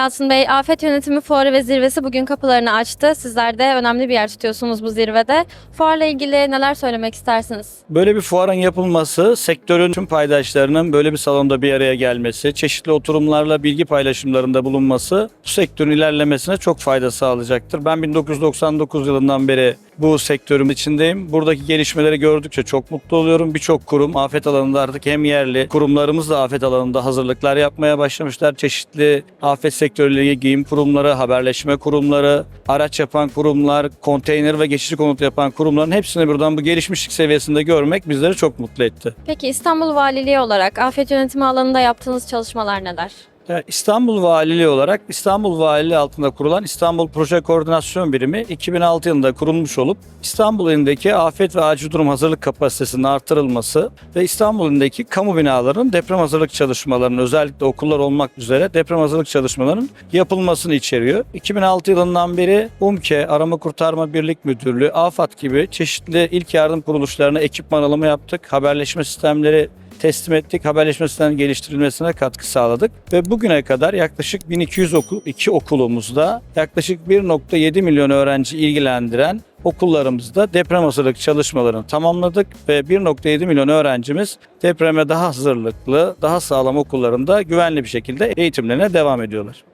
Yalçın Bey, Afet Yönetimi Fuarı ve Zirvesi bugün kapılarını açtı. Sizler de önemli bir yer tutuyorsunuz bu zirvede. Fuarla ilgili neler söylemek istersiniz? Böyle bir fuarın yapılması, sektörün tüm paydaşlarının böyle bir salonda bir araya gelmesi, çeşitli oturumlarla bilgi paylaşımlarında bulunması bu sektörün ilerlemesine çok fayda sağlayacaktır. Ben 1999 yılından beri bu sektörün içindeyim. Buradaki gelişmeleri gördükçe çok mutlu oluyorum. Birçok kurum afet alanında artık hem yerli kurumlarımız da afet alanında hazırlıklar yapmaya başlamışlar. Çeşitli afet sektörüyle ilgili giyim kurumları, haberleşme kurumları, araç yapan kurumlar, konteyner ve geçici konut yapan kurumların hepsini buradan bu gelişmişlik seviyesinde görmek bizleri çok mutlu etti. Peki İstanbul Valiliği olarak afet yönetimi alanında yaptığınız çalışmalar neler? Ya İstanbul Valiliği olarak İstanbul Valiliği altında kurulan İstanbul Proje Koordinasyon Birimi 2006 yılında kurulmuş olup İstanbul ilindeki afet ve acil durum hazırlık kapasitesinin artırılması ve İstanbul ilindeki kamu binalarının deprem hazırlık çalışmalarının özellikle okullar olmak üzere deprem hazırlık çalışmalarının yapılmasını içeriyor. 2006 yılından beri UMKE, Arama Kurtarma Birlik Müdürlüğü, AFAD gibi çeşitli ilk yardım kuruluşlarına ekipman alımı yaptık. Haberleşme sistemleri teslim ettik. Haberleşme sisteminin geliştirilmesine katkı sağladık. Ve bugüne kadar yaklaşık 1200 okul, iki okulumuzda yaklaşık 1.7 milyon öğrenci ilgilendiren okullarımızda deprem hazırlık çalışmalarını tamamladık ve 1.7 milyon öğrencimiz depreme daha hazırlıklı, daha sağlam okullarında güvenli bir şekilde eğitimlerine devam ediyorlar.